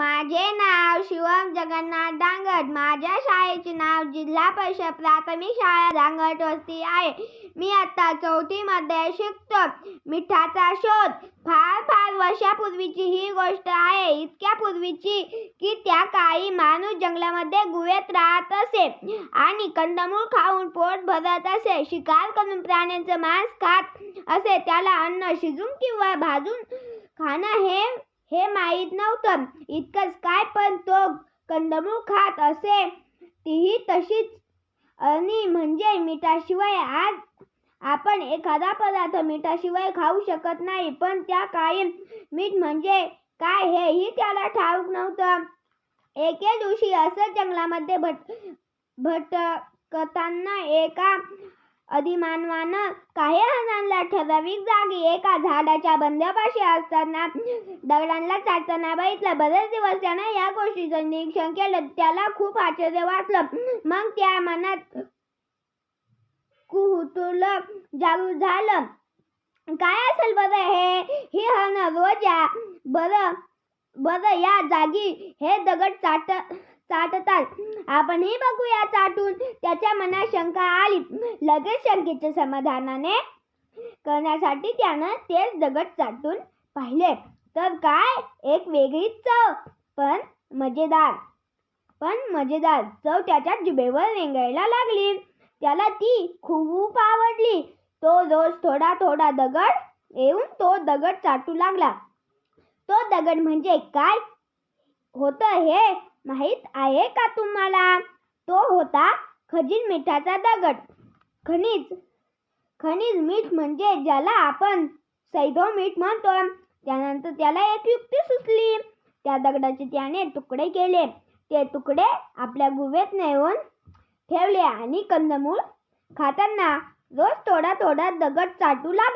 माझे नाव शिवम जगन्नाथ डांगट माझ्या शाळेचे नाव जिल्हा परिषद प्राथमिक शाळा डांगट वस्ती आहे. मी आता चौथीमध्ये शिकतो. मिठाचा शोध. फार फार वर्षापूर्वीची ही गोष्ट आहे. इतक्या पूर्वीची की त्या काळी माणूस जंगलामध्ये गुहेत राहत असे आणि कंदमूळ खाऊन पोट भरत असे. शिकार करून प्राण्यांचं मांस खात असे. त्याला अन्न शिजून किंवा भाजून खाणं हे हे माहीत नव्हतं. इतकंच काय पण तो कंदमूळ खात असे तीही तशीच. आणि म्हणजे मिठाशिवाय आज आपण एखादा पदार्थ मिठाशिवाय खाऊ शकत नाही पण त्या काळी मीठ म्हणजे काय हेही त्याला ठाऊक नव्हतं. एके दिवशी असं जंगलामध्ये भट भटकताना एका अधिमानवानं काही हजांना ठराविक जागी एका झाडाच्या बंधापाशी असताना दगडांना चाटताना बघितलं. बरेच दिवस त्यानं या गोष्टीचं निरीक्षण केलं. त्याला खूप आश्चर्य वाटलं. मग त्या मनात कुतूहल जागृत झालं. काय असेल बरं हे? ही हरण रोज या बरं बरं या जागी हे दगड चाट चाटतात. आपणही बघूया चाटून. त्याच्या मनात शंका आली. लगेच शंकेच्या समाधानाने करण्यासाठी त्यानं तेच दगड चाटून पाहिले. तर काय? एक वेगळीच चव. पण मजेदार. पण मजेदार. चव त्याच्या जिभेवर रेंगायला लागली. त्याला ती खूप आवडली. तो रोज थोडा थोडा दगड येऊन तो दगड चाटू लागला. तो दगड म्हणजे काय? होतं हे? माहीत आहे का तुम्हाला? तो होता खजीर मिठाचा दगड. खनिज खनिज मीठ म्हणजे ज्याला आपण सैदो मीठ म्हणतो. त्यानंतर त्याला एक युक्ती सुचली. त्या दगडाचे त्याने तुकडे केले. ते तुकडे आपल्या गुहेत नेऊन ठेवले आणि कंदमूळ खाताना रोज थोडा थोडा दगड चाटू लागला.